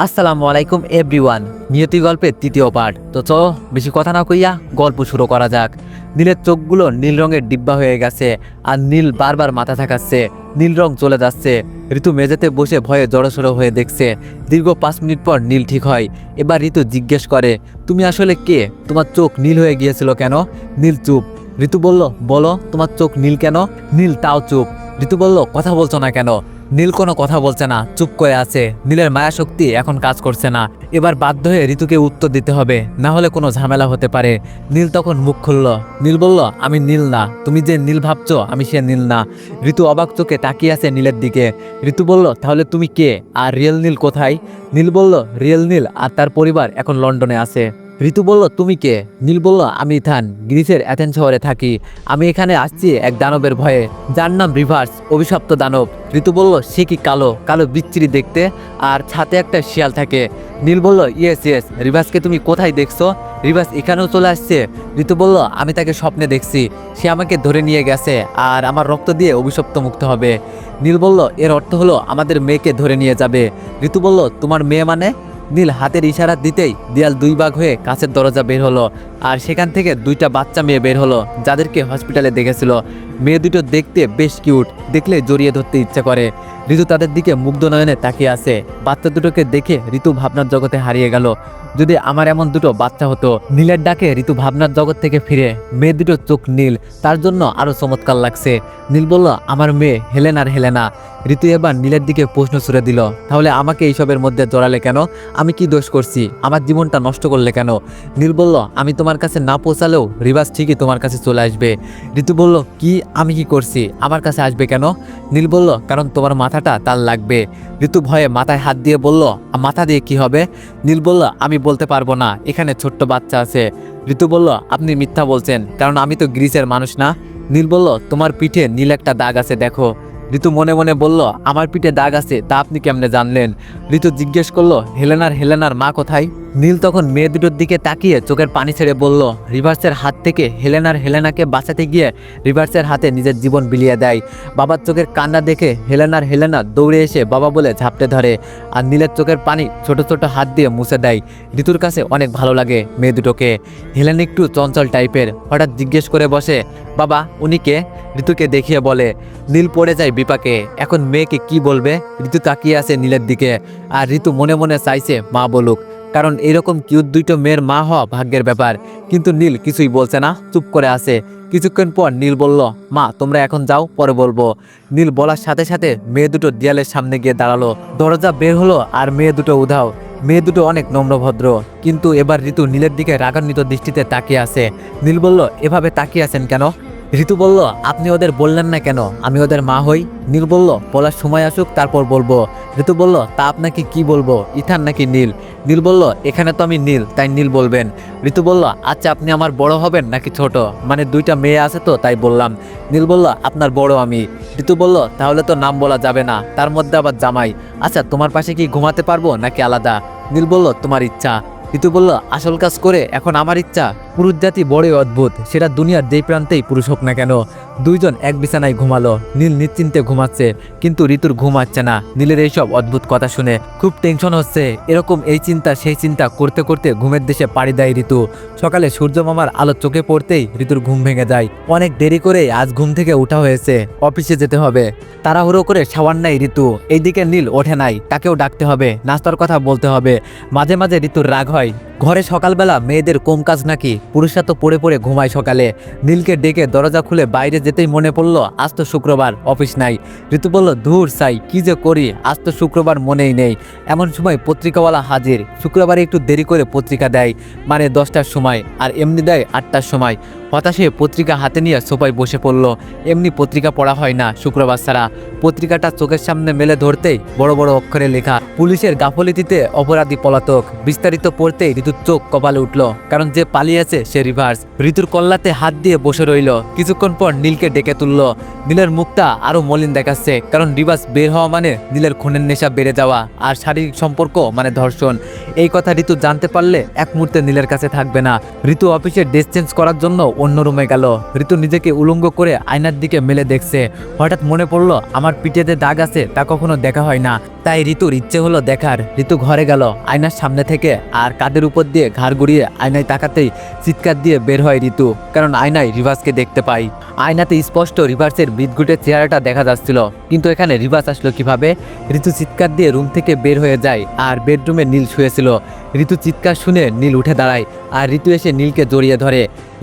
আসসালামু আলাইকুম এভরিওয়ান নিয়তি গল্পের তৃতীয় পার্ট তো চ বেশি কথা না কইয়া গল্প শুরু করা যাক। নীলের চোখগুলো নীল রঙের ডিব্বা হয়ে গেছে আর নীল বারবার মাথা থাকাচ্ছে নীল রং চলে যাচ্ছে। ঋতু মেঝেতে বসে ভয়ে জড়সড়ো হয়ে দেখছে। দীর্ঘ পাঁচ মিনিট পর নীল ঠিক হয়। এবার ঋতু জিজ্ঞেস করে, তুমি আসলে কে? তোমার চোখ নীল হয়ে গিয়েছিল কেন? নীল চুপ। ঋতু বলল, বলো, তোমার চোখ নীল কেন? নীল তাও চুপ। ঋতু বলল, কথা বলছো না কেন? নীল কোনো কথা বলছে না, চুপ করে আছে। নীলের মায়া শক্তি এখন কাজ করছে না। এবার বাধ্য হয়ে ঋতুকে উত্তর দিতে হবে, না হলে কোনো ঝামেলা হতে পারে। নীল তখন মুখ খুলল। নীল বলল, আমি নীল না। তুমি যে নীল ভাবছ, আমি সে নীল না। ঋতু অবাক চোখে তাকিয়ে আছে নীলের দিকে। ঋতু বলল, তাহলে তুমি কে? আর রিয়েল নীল কোথায়? নীল বলল, রিয়েল নীল আর তার পরিবার এখন লন্ডনে আছে। ঋতু বলল তুমি কে? নীল বলল আমি ইথান। গ্রিসের অ্যাথেন শহরে থাকি। আমি এখানে আসছি এক দানবের ভয়ে। যার নাম রিভার্স, অভিশপ্ত দানব। ঋতু বলল সে কি কালো? কালো বিচ্ছিরি দেখতে। আর ছাতে একটা শিয়াল থাকে। নীল বলল ইয়েস ইয়েস রিভার্সকে তুমি কোথায় দেখছ? রিভার্স এখানেও চলে আসছে। ঋতু বলল আমি তাকে স্বপ্নে দেখছি। সে আমাকে ধরে নিয়ে গেছে। আর আমার রক্ত দিয়ে অভিশপ্ত মুক্ত হবে। নীল বলল এর অর্থ হলো আমাদের মেয়েকে ধরে নিয়ে যাবে। ঋতু বলল তোমার মেয়ে মানে? নীল হাতের ইশারা দিতেই দেয়াল দুই ভাগ হয়ে কাছের দরজা বের হলো। আর সেখান থেকে দুইটা বাচ্চা মেয়ে বের হলো, যাদেরকে হসপিটালে দেখেছিল। মেয়ে দুটো দেখতে বেশ কিউট, দেখলে জড়িয়ে ধরতে ইচ্ছা করে। ঋতু তাদের দিকে মুগ্ধ নয়নে তাকিয়ে আছে। বাচ্চা দুটোকে দেখে ঋতু ভাবনার জগতে হারিয়ে গেল। যদি আমার এমন দুটো বাচ্চা হতো, নীলের ডাকে ঋতু ভাবনার জগৎ থেকে ফিরে। মেয়ে দুটো চোখ নীল, তার জন্য আরও চমৎকার লাগছে। নীল বলল, আমার মেয়ে, হেলেন আর হেলেনা। ঋতু এবার নীলের দিকে প্রশ্ন ছুড়ে দিল, তাহলে আমাকে এইসবের মধ্যে জড়ালে কেন? আমি কি দোষ করছি? আমার জীবনটা নষ্ট করলে কেন? নীল বলল, আমি তোমার কাছে না পৌঁছালেও রিভার্স ঠিকই তোমার কাছে চলে আসবে। ঋতু বলল, কি? আমি কি করছি? আমার কাছে আসবে কেন? নীল বলল কারণ তোমার মাথাটা তার লাগবে। ঋতু ভয়ে মাথায় হাত দিয়ে বলল "আ, মাথা দিয়ে কি হবে? নীল বলল আমি বলতে পারব না এখানে ছোট্ট বাচ্চা আছে। ঋতু বলল আপনি মিথ্যা বলছেন কারণ আমি তো গ্রিসের মানুষ না। নীল বলল তোমার পিঠে নীল একটা দাগ আছে দেখো। ঋতু মনে মনে বলল, আমার পিঠে দাগ আছে, তা আপনি কেমনে জানলেন? ঋতু জিজ্ঞেস করল, হেলেনার হেলেনার মা কোথায়? নীল তখন মেয়ে দুটোর দিকে তাকিয়ে চোখের পানি ছেড়ে বলল, রিভার্সের হাত থেকে হেলেনার, হেলেনাকে বাঁচাতে গিয়ে রিভার্সের হাতে নিজের জীবন বিলিয়ে দেয়। বাবার চোখের কান্না দেখে হেলেনার, হেলেনা দৌড়ে এসে বাবা বলে ঝাপটে ধরে আর নীলের চোখের পানি ছোট ছোট হাত দিয়ে মুছে দেয়। ঋতুর কাছে অনেক ভালো লাগে মেয়ে দুটোকে। হেলেন একটু চঞ্চল টাইপের হঠাৎ জিজ্ঞেস করে বসে বাবা উনি কে ঋতুকে দেখিয়ে বলে, নীল পড়ে যায় বিপাকে। এখন মেয়েকে কি বলবে? ঋতু তাকিয়ে আছে নীলের দিকে। আর ঋতু মনে মনে চাইছে মা বলুক। কারণ এরকম কিউট দুইটো মেয়ের মা হওয়া ভাগ্যের ব্যাপার। কিন্তু নীল কিছুই বলছে না, চুপ করে আছে। কিছুক্ষণ পর নীল বলল, মা, তোমরা এখন যাও, পরে বলব। নীল বলার সাথে সাথে মেয়ে দুটো দেয়ালের সামনে গিয়ে দাঁড়াল। দরজা বের হলো আর মেয়ে দুটো উধাও। মেয়ে দুটো অনেক নম্রভদ্র কিন্তু এবার ঋতু নীলের দিকে রাগান্বিত দৃষ্টিতে তাকিয়ে আছে। নীল বলল, এভাবে তাকিয়ে আছেন কেন? ঋতু বলল, আপনি ওদের বললেন না কেন? আমি ওদের মা হই। নীল বলল, বলার সময় আসুক, তারপর বলব। ঋতু বলল, তা আপনাকে কি বলব? ইথান নাকি নীল? নীল বলল, এখানে তো আমি নীল, তাই নীল বলবেন। ঋতু বলল আচ্ছা আপনি আমার বড় হবেন নাকি ছোট? মানে দুইটা মেয়ে আছে তো, তাই বললাম। নীল বলল, আপনার বড় আমি। ঋতু বলল, তাহলে তো নাম বলা যাবে না, তার মধ্যে আবার জামাই। আচ্ছা তোমার পাশে কি ঘুমাতে পারব নাকি আলাদা? নীল বলল, তোমার ইচ্ছা। ঋতু বলল, আসল কাজ করে, এখন আমার ইচ্ছা। পুরুষ জাতি বড়ই অদ্ভুত। সেটা দুনিয়ার যেই প্রান্তেই পুরুষ হোক না কেন। দুইজন এক বিছানায় ঘুমালো। নীল নিশ্চিন্তে ঘুমাচ্ছে, কিন্তু ঋতুর ঘুম আসছে না। নীলের এইসব অদ্ভুত কথা শুনে খুব টেনশন হচ্ছে। এরকম এই চিন্তা, সেই চিন্তা করতে করতে ঘুমের দেশে পাড়ি দেয় ঋতু। সকালে সূর্য মামার আলো চোখে পড়তেই ঋতুর ঘুম ভেঙে যায়। অনেক দেরি করে আজ ঘুম থেকে উঠা হয়েছে। অফিসে যেতে হবে। তাড়াহুড়ো করে সাওয়ার নাই ঋতু। এইদিকে নীল ওঠে নাই, তাকেও ডাকতে হবে। নাস্তার কথা বলতে হবে। মাঝে মাঝে ঋতুর রাগ হয়। ঘরে সকালবেলা মেয়েদের কম কাজ নাকি? পুরুষরা তো পড়ে পড়ে ঘুমায় সকালে। নীলকে ডেকে দরজা খুলে বাইরে যেতেই মনে পড়ল, আজ তো শুক্রবার, অফিস নাই। ঋতু বলল, ধুর সাই, কি যে করি? আজ তো শুক্রবার মনেই নেই। এমন সময় পত্রিকাওয়ালা হাজির। শুক্রবারে একটু দেরি করে পত্রিকা দেয় মানে দশটার সময়, আর এমনি দেয় আটটার সময়। হতাশে পত্রিকা হাতে নিয়ে সোফায় বসে পড়ল। এমনি পত্রিকা পড়া হয় না শুক্রবার ছাড়া। পত্রিকাটা চোখের সামনে মেলে ধরতেই বড় বড় অক্ষরে লেখা, পুলিশের গাফলিতিতে অপরাধী পলাতক। বিস্তারিত পড়তেই ঋতুর চোখ কপালে উঠল, কারণ যে পালিয়েছে সে রিভার্স ঋতুর কল্লাতে হাত দিয়ে বসে রইল, কিছুক্ষণ পর নীলকে ডেকে তুলল। নীলের মুখটা আরও মলিন দেখাচ্ছে, কারণ রিভার্স বের হওয়া মানে নীলের খুনের নেশা বেড়ে যাওয়া আর শারীরিক সম্পর্ক মানে ধর্ষণ। এই কথা ঋতু জানতে পারলে এক মুহূর্তে নীলের কাছে থাকবে না। ঋতু অফিসে ড্রেস চেঞ্জ করার জন্য অন্য রুমে গেল। ঋতু নিজেকে উলঙ্গ করে আয়নার দিকে মেলে দেখছে। হঠাৎ মনে পড়ল, আমার পিঠেতে দাগ আছে, তা কখনো দেখা হয় না। তাই ঋতুর ইচ্ছে হলো দেখার। ঋতু ঘরে গেল, আয়নার সামনে থেকে আর কাদের উপর দিয়ে ঘাড় গড়িয়ে আয়নায় তাকাতেই চিৎকার দিয়ে বের হয় ঋতু, কারণ আয়নায় রিভার্সকে দেখতে পাই। আয়নাতে স্পষ্ট রিভার্সের বিদগুটের চেহারাটা দেখা যাচ্ছিল, কিন্তু এখানে রিভার্স আসলো কীভাবে? ঋতু চিৎকার দিয়ে রুম থেকে বের হয়ে যায় আর বেডরুমে নীল শুয়েছিল। ঋতু চিৎকার শুনে নীল উঠে দাঁড়ায় আর ঋতু এসে নীলকে জড়িয়ে ধরে।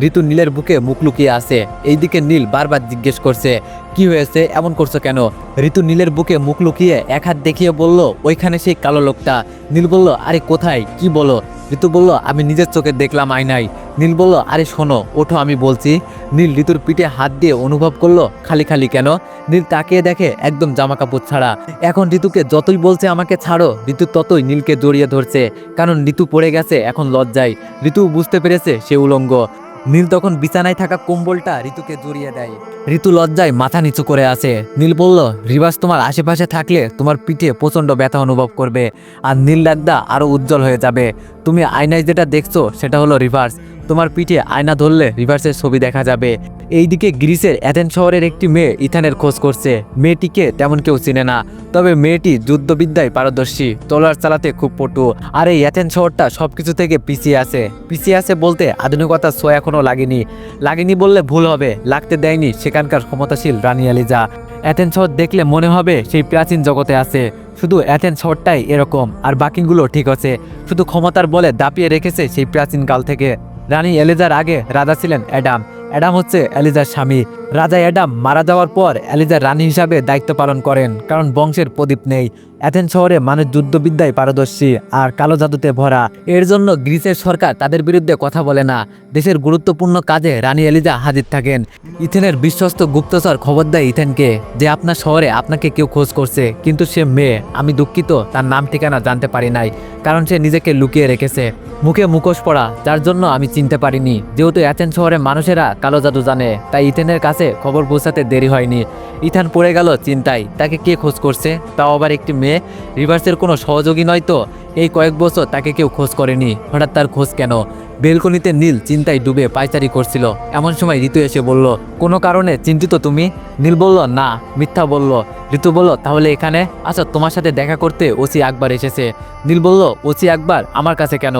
ঋতু নীলের বুকে মুখ লুকিয়ে আসে এইদিকে নীল বারবার জিজ্ঞেস করছে কি হয়েছে? এমন করছ কেন? ঋতু নীলের বুকে মুখ লুকিয়ে এক হাত দেখিয়ে বলল, ওইখানে সেই কালো লোকটা। নীল বলল, আরে কোথায়? কি বলো? ঋতু বলল, আমি নিজের চোখে দেখলাম আয়নায়। নীল বলল, আরে শোনো, ওঠো, আমি বলছি। নীল ঋতুর পিঠে হাত দিয়ে অনুভব করল, খালি খালি কেন? নীল তাকিয়ে দেখে একদম জামা কাপড় ছাড়া। এখন ঋতুকে যতই বলছে আমাকে ছাড়ো, ঋতু ততই নীলকে জড়িয়ে ধরছে, কারণ ঋতু পড়ে গেছে, এখন লজ্জায়। ঋতু বুঝতে পেরেছে সে উলঙ্গ। নীল তখন বিছানায় থাকা কম্বলটা ঋতুকে জড়িয়ে দেয়। ঋতু লজ্জায় মাথা নিচু করে আছে। নীল বলল রিবাস তোমার আশেপাশে থাকলে তোমার পিঠে প্রচণ্ড ব্যথা অনুভব করবে, আর নীল লাগদা আরও উজ্জ্বল হয়ে যাবে। তুমি আয়নায় যেটা দেখছ, সেটা হলো রিভার্স। তোমার পিঠে আয়না ধরলে রিভার্সের ছবি দেখা যাবে। এইদিকে গ্রিসের অ্যাথেন শহরের একটি মেয়ে ইথানের খোঁজ করছে। মেয়েটিকে তেমন কেউ চিনে না, তবে মেয়েটি যুদ্ধবিদ্যায় পারদর্শী ট্রলার চালাতে খুব পটু, আর এই অ্যাথেন শহরটা সবকিছু থেকে পিছিয়ে আছে। পিছিয়ে আছে বলতে আধুনিকতার ছোঁয়া এখনও লাগেনি। লাগেনি বললে ভুল হবে, লাগতে দেয়নি সেখানকার ক্ষমতাশীল রানী আলিজা। অ্যাথেন শহর দেখলে মনে হবে সেই প্রাচীন জগতে আছে। শুধু অ্যাথেন শহরটাই এরকম, আর বাকিগুলো ঠিক আছে। শুধু ক্ষমতার বলে দাপিয়ে রেখেছে সেই প্রাচীন কাল থেকে। রানী এলিজার আগে রাজা ছিলেন অ্যাডাম। অ্যাডাম হচ্ছে এলিজার স্বামী। রাজা অ্যাডাম মারা যাওয়ার পর এলিজার রানী হিসাবে দায়িত্ব পালন করেন, কারণ বংশের প্রদীপ নেই। অ্যাথেন শহরে মানুষ যুদ্ধবিদ্যায় পারদর্শী আর কালো জাদুতে ভরা। এর জন্য গ্রিসের সরকার তাদের বিরুদ্ধে কথা বলে না। দেশের গুরুত্বপূর্ণ কাজে রানী এলিজা হাজির থাকেন। ইথেনের বিশ্বস্ত গুপ্তচর খবর দেয় ইথেনকে যে আপনার শহরে আপনাকে কেউ খোঁজ করছে, কিন্তু সে মেয়ে। আমি দুঃখিত, তার নাম ঠিকানা জানতে পারি নাই, কারণ সে নিজেকে লুকিয়ে রেখেছে। মুখে মুখোশ পড়া, যার জন্য আমি চিনতে পারিনি। যেহেতু অ্যাথেন শহরের মানুষেরা কালো জাদু জানে, তাই ইথেনের কাছে খবর পৌঁছাতে দেরি হয়নি। ইথান পড়ে গেল চিন্তায়, তাকে কে খোঁজ করছে? তাও আবার একটি মেয়ে রিভার্সের কোনো সহযোগী নয় তো। এই কয়েক বছর তাকে কেউ খোঁজ করেনি। হঠাৎ তার খোঁজ কেন? বেলকনিতে নীল চিন্তায় ডুবে পায়চারি করছিল। এমন সময় ঋতু এসে বলল, কোনো কারণে চিন্তিত তুমি? নীল বলল, না, মিথ্যা বলল। ঋতু বলল, তাহলে এখানে আচ্ছা তোমার সাথে দেখা করতে ওসি আকবর এসেছে। নীল বলল, ওসি আকবর, আমার কাছে কেন?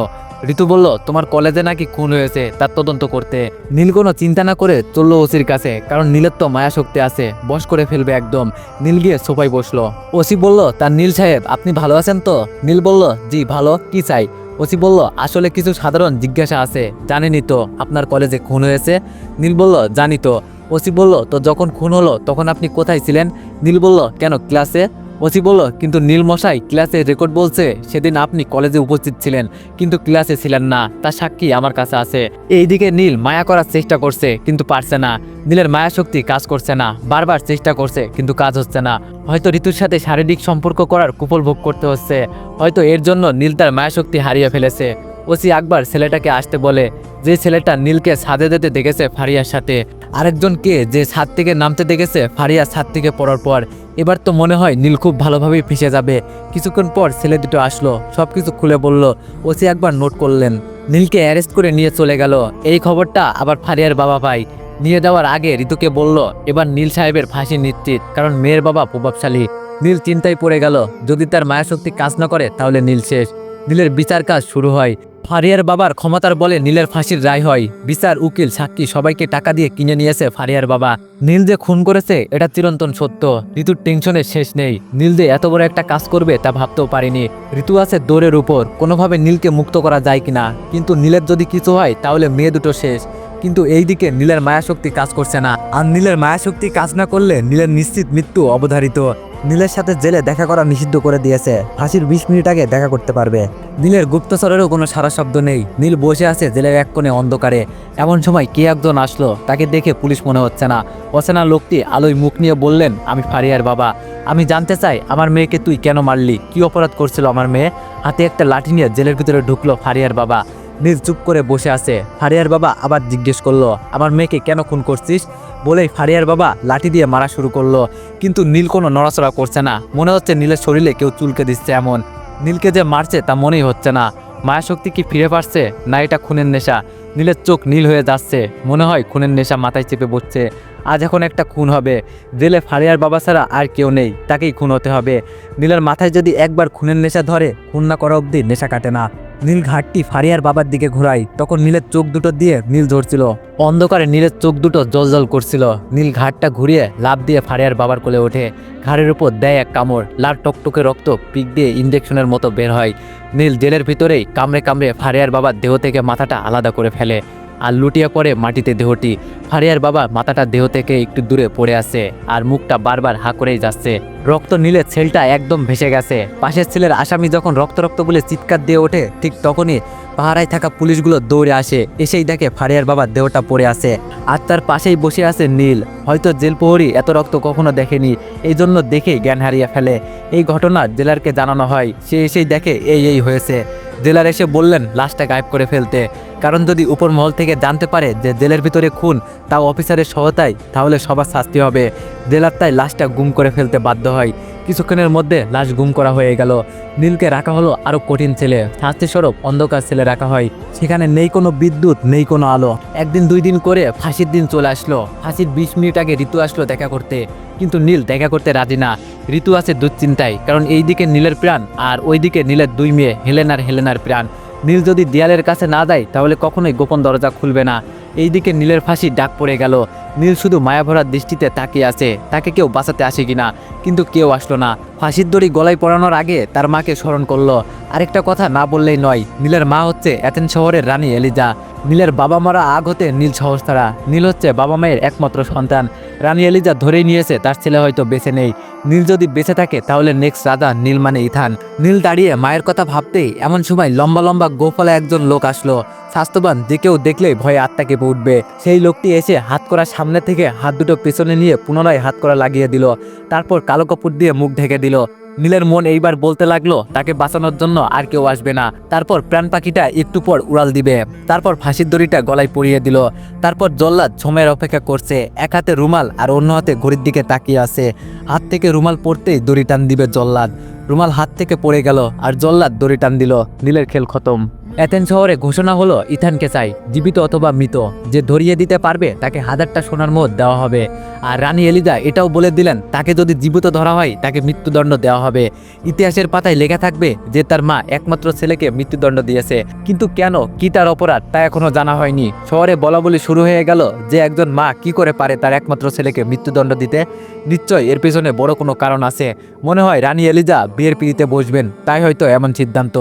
ঋতু বলল, তোমার কলেজে নাকি খুন হয়েছে, তার তদন্ত করতে। নীল কোনো চিন্তা না করে চলল ওসির কাছে, কারণ নীলের তো মায়া শক্তি আছে, বস করে ফেলবে একদম। নীল গিয়ে সোফায় বসল। ওসি বলল, তার নীল সাহেব, আপনি ভালো আছেন তো? নীল বলল, জি, ভালো, কি চাই? ওসি বলল, আসলে কিছু সাধারণ জিজ্ঞাসা আছে জানেনি তো আপনার কলেজে খুন হয়েছে? নীল বলল, জানি তো। ওসি বলল, তো যখন খুন হলো, তখন আপনি কোথায় ছিলেন? নীল বলল, কেন, ক্লাসে? ওসি বলল, কিন্তু নীল মশাই, ক্লাসে রেকর্ড বলছে, সেদিন আপনি কলেজে উপস্থিত ছিলেন, কিন্তু ক্লাসে ছিলেন না, তার সাক্ষী আমার কাছে আছে। এইদিকে নীল মায়া করার চেষ্টা করছে, কিন্তু পারছে না। নীলের মায়া শক্তি কাজ করছে না, বারবার চেষ্টা করছে, কিন্তু কাজ হচ্ছে না। হয়তো ঋতুর সাথে শারীরিক সম্পর্ক করার কুপল ভোগ করতে হচ্ছে, হয়তো এর জন্য নীল তার মায়া শক্তি হারিয়ে ফেলেছে। ওসি আকবর ছেলেটাকে আসতে বলে, যে ছেলেটা নীলকে ছাদে যেতে দেখেছে ফারিয়ার সাথে আরেকজন কে যে ছাদ থেকে নামতে দেখেছে ফারিয়া ছাদ থেকে পড়ার পর, এবার তো মনে হয় নীল খুব ভালোভাবেই ফেসে যাবে। কিছুক্ষণ পর ছেলে দুটো আসলো সব কিছু খুলে বলল, ওসি একবার নোট করলেন, নীলকে অ্যারেস্ট করে নিয়ে চলে গেল, এই খবরটা আবার ফারিয়ার বাবা পাই নিয়ে যাওয়ার আগে ঋতুকে বলল, এবার নীল সাহেবের ফাঁসি নিশ্চিত, কারণ মেয়ের বাবা প্রভাবশালী। নীল চিন্তায় পড়ে গেল, যদি তার মায়াশক্তি কাজ না করে, তাহলে নীল শেষ। নীলের বিচার কাজ শুরু হয় ফারিয়ার বাবার ক্ষমতার বলে নীলের ফাঁসির রায় হয়। বিচার, উকিল, সাক্ষী সবাইকে টাকা দিয়ে কিনে নিয়েছে ফারিয়ার বাবা। নীল যে খুন করেছে, এটা চিরন্তন সত্য। ঋতুর টেনশনের শেষ নেই। নীল যে এত বড় একটা কাজ করবে, তা ভাবতেও পারিনি। ঋতু আছে দৌড়ের উপর। কোনোভাবে নীলকে মুক্ত করা যায় কিনা? কিন্তু নীলের যদি কিছু হয়, তাহলে মেয়ে দুটো শেষ। কিন্তু এইদিকে নীলের মায়াশক্তি কাজ করছে না। আর নীলের মায়াশক্তি কাজ না করলে নীলের নিশ্চিত মৃত্যু অবধারিত। নীলের সাথে জেলে দেখা করা নিষিদ্ধ করে দিয়েছে। ফাঁসির বিশ মিনিট আগে দেখা করতে পারবে। নীলের গুপ্তচরেরও কোনো সারা শব্দ নেই। নীল বসে আছে জেলের এক কোণে অন্ধকারে। এমন সময় কে একজন আসলো, তাকে দেখে পুলিশ মনে হচ্ছে না। অচেনা লোকটি আলোয় মুখ নিয়ে বললেন, আমি ফারিয়ার বাবা। আমি জানতে চাই, আমার মেয়েকে তুই কেন মারলি? কি অপরাধ করছিল আমার মেয়ে? হাতে একটা লাঠি নিয়ে জেলের ভিতরে ঢুকলো ফারিয়ার বাবা। নীল চুপ করে বসে আছে। ফারিয়ার বাবা আবার জিজ্ঞেস করল, আমার মেয়েকে কেন খুন করছিস? বলেই ফারিয়ার বাবা লাঠি দিয়ে মারা শুরু করল। কিন্তু নীল কোনো নড়াচড়া করছে না। মনে হচ্ছে নীলের শরীরে কেউ চুলকে দিচ্ছে এমন। নীলকে যে মারছে তা মনেই হচ্ছে না। মায়াশক্তি কি ফিরে পারছে না, এটা খুনের নেশা। নীলের চোখ নীল হয়ে যাচ্ছে। মনে হয় খুনের নেশা মাথায় চেপে বসছে। আজ এখন একটা খুন হবে। জেলে ফারিয়ার বাবা ছাড়া আর কেউ নেই। তাকেই খুন হতে হবে। নীলের মাথায় যদি একবার খুনের নেশা ধরে, খুন না করা অবধি নেশা কাটে না। নীল ঘাটটি ফারিয়ার বাবার দিকে ঘোরায়। তখন নীলের চোখ দুটো দিয়ে নীল ঝরছিল। অন্ধকারে নীলের চোখ দুটো জলজল করছিল। নীল ঘাটটা ঘুরিয়ে লাভ দিয়ে ফারিয়ার বাবার কোলে ওঠে। ঘাড়ের উপর দেয় এক কামড়। লাল টকটকে রক্ত পিক দিয়ে ইঞ্জেকশনের মতো বের হয়। নীল জেলের ভিতরেই কামড়ে কামড়ে ফারিয়ার বাবার দেহ থেকে মাথাটা আলাদা করে ফেলে। আর লুটিয়ে পড়ে মাটিতে দেহটি। ফারিয়ার বাবা মাথাটা দেহ থেকে একটু দূরে পড়ে আছে আর মুখটা বারবার হা করেই যাচ্ছে। রক্ত নীলের ছেলটা একদম ভেসে গেছে। পাশের ছেলের আসামি যখন রক্ত রক্ত বলে চিৎকার দিয়ে ওঠে, ঠিক তখনই পাহারায় থাকা পুলিশগুলো দৌড়ে আসে। এসেই দেখে ফারিয়ার বাবার দেহটা পড়ে আছে। আর তার পাশেই বসে আছে নীল। হয়তো জেল প্রহরী এত রক্ত কখনো দেখেনি। এই জন্য দেখেই জ্ঞান হারিয়ে ফেলে। এই ঘটনা জেলারকে জানানো হয়। সে এসেই দেখে এই এই হয়েছে। জেলার এসে বললেন, লাশটা গায়েব করে ফেলতে। কারণ যদি উপর মহল থেকে জানতে পারে যে জেলের ভিতরে খুন, তাও অফিসারের সহায়তায়, তাহলে সবার শাস্তি হবে। জেলার তাই লাশটা গুম করে ফেলতে বাধ্য হয়। কিছুক্ষণের মধ্যে লাশ গুম করা হয়ে গেল। নীলকে রাখা হলো আরও কঠিন ছেলে। শাস্তিস্বরূপ অন্ধকার ছেলে রাখা হয়। সেখানে নেই কোনো বিদ্যুৎ, নেই কোনো আলো। একদিন দুই দিন করে ফাঁসির দিন চলে আসলো। ফাঁসির বিশ মিনিট আগে ঋতু আসলো দেখা করতে। কিন্তু নীল দেখা করতে রাজি না। ঋতু আছে দুশ্চিন্তায়, কারণ এই দিকে নীলের প্রাণ আর ওইদিকে নীলের দুই মেয়ে হেলেনার হেলেনার প্রাণ। নীল যদি দেয়ালের কাছে না দেয় তাহলে কখনোই গোপন দরজা খুলবে না। এইদিকে নীলের ফাঁসি ডাক পড়ে গেল। নীল শুধু মায়াভরার দৃষ্টিতে তাকিয়ে আছে, তাকে কেউ বাঁচাতে আসে কিনা, কিন্তু কেউ আসলো না। ফাঁসির দড়ি গলায় পড়ানোর আগে তার মাকে স্মরণ করল। আরেকটা কথা না বললেই নয়, নীলের মা হচ্ছে অ্যাথেন শহরের রানী এলিজা। নীলের বাবা মারা আগ হতে নীল সহস্তারা নীল হচ্ছে বাবা মায়ের একমাত্র সন্তান। রানী এলিজা ধরেই নিয়েছে, তার ছেলে হয়তো বেঁচে নেই। নীল যদি বেঁচে থাকে, তাহলে নেক্সট রাজা নীল মানে ইথান। নীল দাঁড়িয়ে মায়ের কথা ভাবতেই এমন সময় লম্বা লম্বা গোফলা একজন লোক আসলো। স্বাস্থ্যবান যে কেউ দেখলেই ভয়ে আত্মাকে উঠবে। সেই লোকটি এসে হাত করা সামনে থেকে হাত দুটো পেছনে নিয়ে পুনরায় হাত করা লাগিয়ে দিল। তারপর কালো কাপড় দিয়ে মুখ ঢেকে দিল। নীলের মন এইবার বলতে লাগল, তাকে বাঁচানোর জন্য আর কেউ আসবে না। তারপর প্রাণ পাখিটা একটু পর উড়াল দিবে। তারপর ফাঁসির দড়িটা গলায় পরিয়ে দিল। তারপর জল্লাদ সময়ের অপেক্ষা করছে। এক হাতে রুমাল আর অন্য হাতে ঘড়ির দিকে তাকিয়ে আছে। হাত থেকে রুমাল পড়তেই দড়ি টান দিবে জল্লাদ। রুমাল হাত থেকে পড়ে গেল আর জল্লাদ দড়ি টান দিল। নীলের খেল খতম। অ্যাথেন শহরে ঘোষণা হলো ইথানকে চাই, জীবিত অথবা মৃত। যে ধরিয়ে দিতে পারবে, তাকে হাজারটা সোনার মোহর দেওয়া হবে। আর রানী এলিজা এটাও বলে দিলেন, তাকে যদি জীবিত ধরা হয়, তাকে মৃত্যুদণ্ড দেওয়া হবে। ইতিহাসের পাতায় লেখা থাকবে যে তার মা একমাত্র ছেলেকে মৃত্যুদণ্ড দিয়েছে। কিন্তু কেন, কি তার অপরাধ, তা এখনও জানা হয়নি। শহরে বলা বলি শুরু হয়ে গেল যে একজন মা কি করে পারে তার একমাত্র ছেলেকে মৃত্যুদণ্ড দিতে। নিশ্চয় এর পেছনে বড় কোনো কারণ আছে। মনে হয় রানী এলিজা বিয়ের পিড়িতে বসবেন তাই হয়তো এমন সিদ্ধান্ত।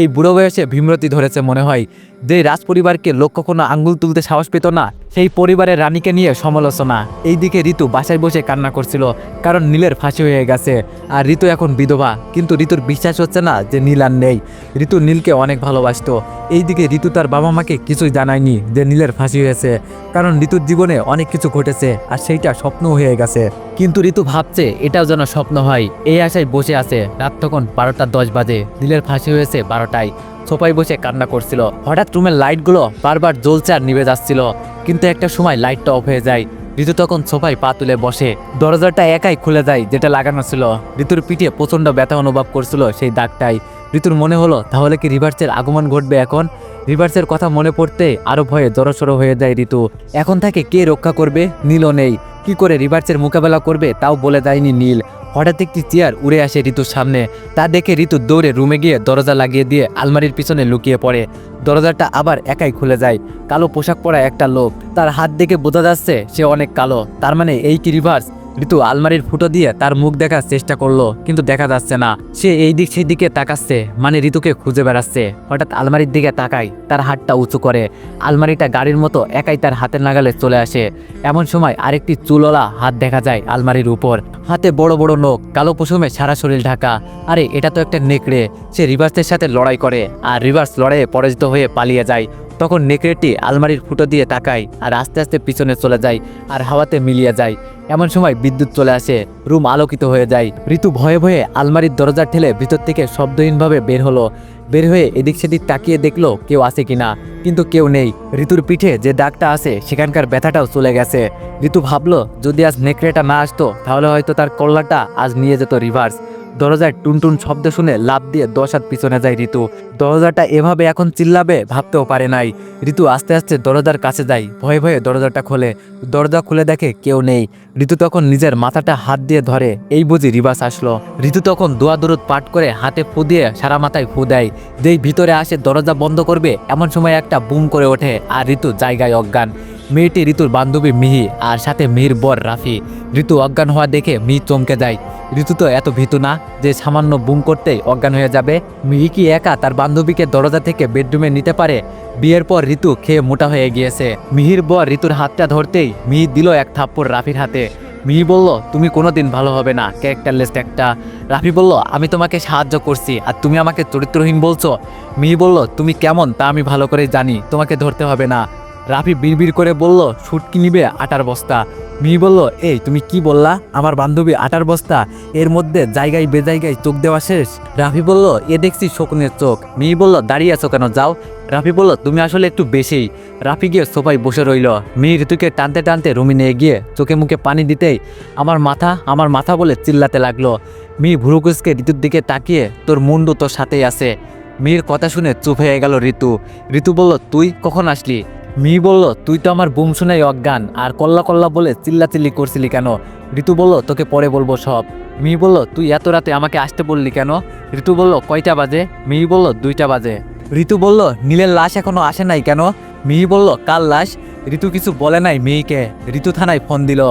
এই বুড়ো বয়সে ভীমরতি ধরেছে মনে হয়। যে রাজপরিবারকে লোক কখনো আঙ্গুল তুলতে সাহস পেত না, সেই পরিবারের রানীকে নিয়ে সমালোচনা। এইদিকে ঋতু বাসায় বসে কান্না করছিল, কারণ নীলের ফাঁসি হয়ে গেছে, আর ঋতু এখন বিধবা, কিন্তু ঋতুর বিশ্বাস হচ্ছে না যে নীল আর নেই। ঋতু নীলকে অনেক ভালোবাসতো। এইদিকে ঋতু তার বাবা মাকে কিছুই জানায়নি যে নীলের ফাঁসি হয়েছে, কারণ ঋতুর জীবনে অনেক কিছু ঘটেছে, আর সেইটা স্বপ্ন হয়ে গেছে। কিন্তু ঋতু ভাবছে, এটাও যেন স্বপ্ন হয়। এই আশায় বসে আছে, রাত তখন বারোটা দশ বাজে। নীলের ফাঁসি হয়েছে বারোটায়। সোফায় বসে কান্না করছিল। হঠাৎ রুমের লাইটগুলো বারবার জ্বলছে আর নিভে যাচ্ছিল। কিন্তু একটা সময় লাইটটা অফ হয়ে যায়। ঋতু তখন সোফায় পা তুলে বসে। দরজাটা একাই খুলে যায়, যেটা লাগানো ছিল। ঋতুর পিঠে প্রচণ্ড ব্যথা অনুভব করছিল সেই দাগটাই। ঋতুর মনে হলো, তাহলে কি রিভার্সের আগমন ঘটবে এখন? রিভার্সের কথা মনে পড়তে আরও ভয়ে জড়সড় হয়ে যায় ঋতু। এখন তাকে কে রক্ষা করবে? নীলও নেই। কি করে রিভার্সের মোকাবেলা করবে তাও বলে দেয়নি নীল। হঠাৎ একটি চেয়ার উড়ে আসে ঋতুর সামনে। তা দেখে ঋতু দৌড়ে রুমে গিয়ে দরজা লাগিয়ে দিয়ে আলমারির পিছনে লুকিয়ে পড়ে। দরজাটা আবার একাই খুলে যায়। কালো পোশাক পরা একটা লোক। তার হাত দেখে বোঝা যাচ্ছে সে অনেক কালো। তার মানে এই কি রিভার্স ঋতু আলমারির ফুটো দিয়ে তার মুখ দেখার চেষ্টা করল, কিন্তু দেখা যাচ্ছে না। সে এই দিক সেই দিকে তাকাচ্ছে মানে ঋতুকে খুঁজে বেড়াচ্ছে। হঠাৎ আলমারির দিকে তাকায়, তার হাতটা উঁচু করে। আলমারিটা গাড়ির মতো একাই তার হাতের নাগালে চলে আসে। এমন সময় আরেকটি চুলওয়ালা হাত দেখা যায় আলমারির উপর। হাতে বড় বড় নখ, কালো পশমে সারা শরীর ঢাকা। আরে, এটা তো একটা নেকড়ে। সে রিভার্সের সাথে লড়াই করে, আর রিভার্স লড়াইয়ে পরাজিত হয়ে পালিয়ে যায়। তখন নেকড়েটি আলমারির ফুটো দিয়ে তাকায় আর আস্তে আস্তে পিছনে চলে যায় আর হাওয়াতে মিলিয়ে যায়। এমন সময় বিদ্যুৎ চলে আসে, রুম আলোকিত হয়ে যায়। ঋতু ভয়ে ভয়ে আলমারির দরজা ঠেলে ভিতর থেকে শব্দহীনভাবে বের হলো। বের হয়ে এদিক সেদিক তাকিয়ে দেখল কেউ আছে কিনা, কিন্তু কেউ নেই। ঋতুর পিঠে যে দাগটা আছে, সেখানকার ব্যথাটাও চলে গেছে। ঋতু ভাবলো, যদি আজ নেকড়েটা না আসতো, তাহলে হয়তো তার কল্লাটা আজ নিয়ে যেত রিভার্স। দরজায় টুনটুন শব্দ শুনে লাভ দিয়ে দশ হাত পিছনে যায় ঋতু। দরজাটা এভাবে এখন চিল্লাবে ভাবতেও পারে নাই। ঋতু আস্তে আস্তে দরজার কাছে যায়, ভয়ে ভয়ে দরজাটা খোলে। দরজা খুলে দেখে কেউ নেই। ঋতু তখন নিজের মাথাটা হাত দিয়ে ধরে, এই বুঝি রিবাস আসলো। ঋতু তখন দোয়া দরুদ পাঠ করে হাতে ফু দিয়ে সারা মাথায় ফু দেয়। যেই ভিতরে আসে দরজা বন্ধ করবে, এমন সময় একটা বুম করে ওঠে, আর ঋতু জায়গায় অজ্ঞান। মেয়েটি ঋতুর বান্ধবী মিহি আর সাথে মিহির বর রাফি। ঋতু অজ্ঞান হওয়া দেখে মিহি চমকে যায়। ঋতু তো এত ভীতু না যে সামান্য বুম করতেই অজ্ঞান হয়ে যাবে। মিহি কি একা তার বান্ধবীকে দরজা থেকে বেডরুমে নিতে পারে? বিয়ের পর ঋতু খেয়ে মোটা হয়ে গিয়েছে। মিহির বর ঋতুর হাতটা ধরতেই মিহি দিল এক থাপ্পড় রাফির হাতে। মিহি বলল, তুমি কোনোদিন ভালো হবে না, ক্যারেক্টারলেস একটা। রাফি বলল, আমি তোমাকে সাহায্য করছি, আর তুমি আমাকে চরিত্রহীন বলছো? মিহি বলল, তুমি কেমন তা আমি ভালো করে জানি, তোমাকে ধরতে হবে না। রাফি বিড়বিড় করে বলল শুটকি নিবে আটার বস্তা? মিহি বলল, এই, তুমি কি বললা? আমার বান্ধবী আটার বস্তা। এর মধ্যে জায়গায় বেজায়গায় চোখ দেওয়া শেষ। রাফি বলল, এ দেখছি শকুনের চোখ। মিহি বলল, দাঁড়িয়ে আছো কেন? যাও। রাফি বলল, তুমি আসলে একটু বেশি। রাফি গিয়ে সোফায় বসে রইল। মিহি ঋতুকে টানতে টানতে রুমে নিয়ে গিয়ে চোখে মুখে পানি দিতেই আমার মাথা আমার মাথা বলে চিল্লাতে লাগল। মিহি ভুরুকুসকে ঋতুর দিকে তাকিয়ে, তোর মুন্ডু তোর সাথেই আছে। মিহির কথা শুনে চুপ হয়ে গেল ঋতু। ঋতু বলল, তুই কখন আসলি? মি বলল, তুই তো আমার বুম শুনেই অজ্ঞান, আর কল্লা কল্লা বলে চিল্লাচিল্লি করছিলি কেন? ঋতু বলল, তোকে পরে বলব সব। মি বলল, তুই এত রাতে আমাকে আসতে বললি কেন? ঋতু বলল, কয়টা বাজে? মি বলল, দুইটা বাজে। ঋতু বলল, নীলের লাশ এখনও আসে নাই কেন? মিহি বলল কাল লাশ? ঋতু কিছু বলে নাই মেয়েকে। ঋতু থানায় ফোন দিল,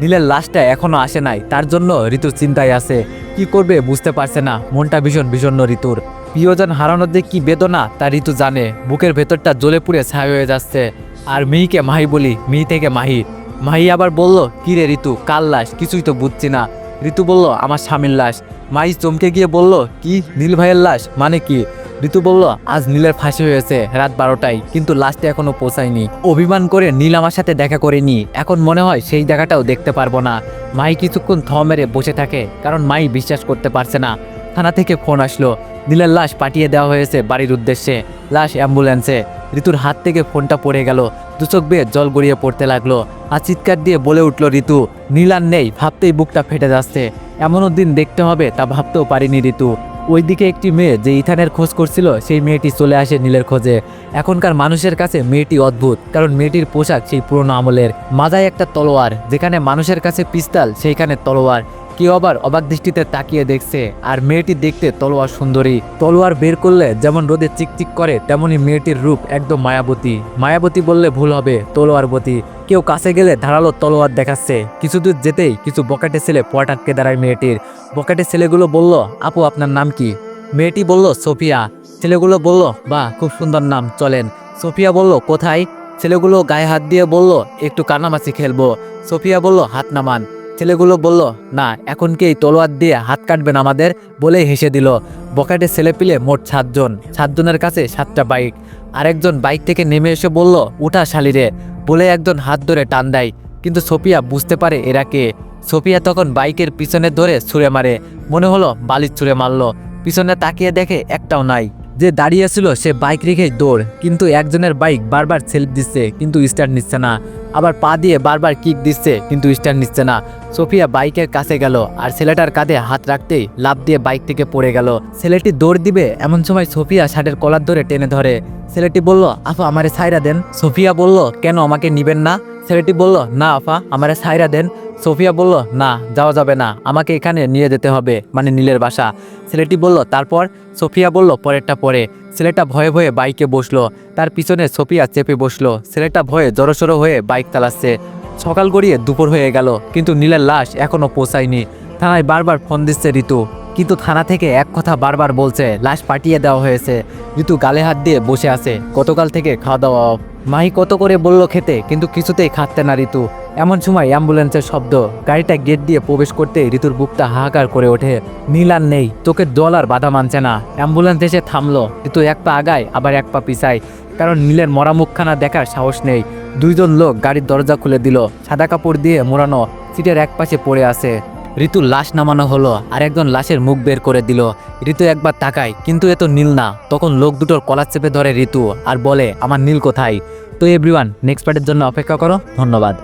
নীলের লাশটা এখনও আসে নাই, তার জন্য ঋতু চিন্তায় আছে। কি করবে বুঝতে পারছে না। মনটা ভীষণ ভীষণ ঋতুর। প্রিয়জন হারানোর যে কি বেদনা, তা ঋতু জানে। বুকের ভেতরটা জ্বলে পুড়ে ছাই হয়ে যাচ্ছে। আর মিহিকে মাহি বলি, মিহি থেকে মাহি। মাহি আবার বলল, কি রে ঋতু কাল লাশ? কিছুই তো বুঝছি না। ঋতু বলল, আমার স্বামীর লাশ। মাহি চমকে গিয়ে বলল, কি? নীল ভাইয়ের লাশ? মানে কি? ঋতু বলল, আজ নীলের ফাঁসি হয়েছে, রাত বারোটায়, কিন্তু লাশটা এখনও পৌঁছায়নি। অভিমান করে নীল আমার সাথে দেখা করেনি। এখন মনে হয় সেই দেখাটাও দেখতে পারব না। মাই কিছুক্ষণ থ মেরে বসে থাকে, কারণ মাই বিশ্বাস করতে পারছে না। থানা থেকে ফোন আসলো। নীলের লাশ পাঠিয়ে দেওয়া হয়েছে বাড়ির উদ্দেশ্যে। লাশ অ্যাম্বুলেন্সে। ঋতুর হাত থেকে ফোনটা পড়ে গেল। দুচোখ বেয়ে জল গড়িয়ে পড়তে লাগল। আর চিৎকার দিয়ে বলে উঠল, ঋতু, নীল আর নেই, ভাবতেই বুকটা ফেটে যাচ্ছে। এমনও দিন দেখতে হবে তা ভাবতেও পারিনি, ঋতু। ওইদিকে একটি মেয়ে যে ইথানের খোঁজ করছিল, সেই মেয়েটি চলে আসে নীলের খোঁজে। এখনকার মানুষের কাছে মেয়েটি অদ্ভুত, কারণ মেয়েটির পোশাক সেই পুরনো আমলের। মাজায় একটা তলোয়ার, যেখানে মানুষের কাছে পিস্তাল, সেইখানে তলোয়ার। কেউ আবার অবাক দৃষ্টিতে তাকিয়ে দেখছে। আর মেয়েটি দেখতে তলোয়ার সুন্দরী। তলোয়ার বের করলে যেমন রোদে চিকচিক করে তেমনি মেয়েটির রূপ একদম মায়াবতী। মায়াবতী বললে ভুল হবে, তলোয়ারবতী। কেউ কাছে গেলে ধারালো তলোয়ার দেখাচ্ছে। কিছু দূর যেতেই কিছু বকাটে ছেলে পট আটকে দাঁড়ায় মেয়েটির। বকাটে ছেলেগুলো বলল, আপু, আপনার নাম কি? মেয়েটি বলল, সোফিয়া। ছেলেগুলো বলল, বাহ, খুব সুন্দর নাম, চলেন। সোফিয়া বলল, কোথায়? ছেলেগুলো গায়ে হাত দিয়ে বলল, একটু কানামাছি খেলব। সোফিয়া বলল, হাত নামান। ছেলেগুলো বলল, না, এখন কি এই তলোয়ার দিয়ে হাত কাটবেন আমাদের? বলেই হেসে দিল। বকাটে ছেলে পিলে মোট সাতজন। সাতজনের কাছে সাতটা বাইক। আরেকজন বাইক থেকে নেমে এসে বলল, উঠা শালিরে বলে একজন হাত ধরে টান দেয়। কিন্তু সোফিয়া বুঝতে পারে এরা কে। সোফিয়া তখন বাইকের পিছনে ধরে ছুঁড়ে মারে। মনে হলো বালির ছুঁড়ে মারলো। পিছনে তাকিয়ে দেখে একটাও নাই। যে দাঁড়িয়েছিল সে বাইক রেখেই দৌড়, কিন্তু একজনের বাইক বারবার সেলফ দিচ্ছে, কিন্তু স্টার্ট নিচ্ছে না। আবার পা দিয়ে বারবার কিক দিচ্ছে, কিন্তু স্টার্ট নিচ্ছে না। সোফিয়া বাইকের কাছে গেল, আর ছেলেটার কাঁধে হাত রাখতেই লাভ দিয়ে বাইক থেকে পড়ে গেল। ছেলেটি দৌড় দিবে, এমন সময় সোফিয়া শার্টের কলার ধরে টেনে ধরে। ছেলেটি বলল, আফা, আমারে সাইরা দেন। সোফিয়া বলল, কেন আমাকে নিবেন না? ছেলেটি বলল, না, আফা, আমারে সাইরা দেন। সোফিয়া বলল, না, যাওয়া যাবে না, আমাকে এখানে নিয়ে যেতে হবে মানে নীলের বাসা। ছেলেটি বলল, তারপর? সোফিয়া বলল, পরেরটা পরে। ছেলেটা ভয়ে ভয়ে বাইকে বসল, তার পিছনে সোফিয়া চেপে বসল। ছেলেটা ভয়ে জড়সড়ো হয়ে বাইক চালাচ্ছে। সকাল গড়িয়ে দুপুর হয়ে গেল, কিন্তু নীলের লাশ এখনও পৌঁছায়নি। থানায় বারবার ফোন দিচ্ছে ঋতু, কিন্তু থানা থেকে এক কথা বারবার বলছে, লাশ পাঠিয়ে দেওয়া হয়েছে। ঋতু গালে হাত দিয়ে বসে আছে, গতকাল থেকে খাওয়া দাওয়া। মাহি কত করে বলল খেতে, কিন্তু কিছুতেই খাচ্ছে না ঋতু। এমন সময় অ্যাম্বুলেন্সের শব্দ, গাড়িটা গেট দিয়ে প্রবেশ করতে ঋতুর বুকটা হাহাকার করে ওঠে। নীল আর নেই তোকে জল আর বাধা মানছে না। অ্যাম্বুলেন্স এসে থামলো, ঋতু এক পা আগায়, আবার এক পা পিছায়। কারণ নীলের মরা মুখখানা দেখার সাহস নেই। দুইজন লোক গাড়ির দরজা খুলে দিল, সাদা কাপড় দিয়ে মোড়ানো, সিটের এক পাশে পড়ে আছে। ঋতুর লাশ নামানো হলো আর একজন লাশের মুখ বের করে দিল। ঋতু একবার তাকায়, কিন্তু এত নীল না। তখন লোক দুটোর কলার চেপে ধরে ঋতু আর বলে, আমার নীল কোথায়? তো এভরিওয়ান নেক্সট পার্টের জন্য অপেক্ষা করো। ধন্যবাদ।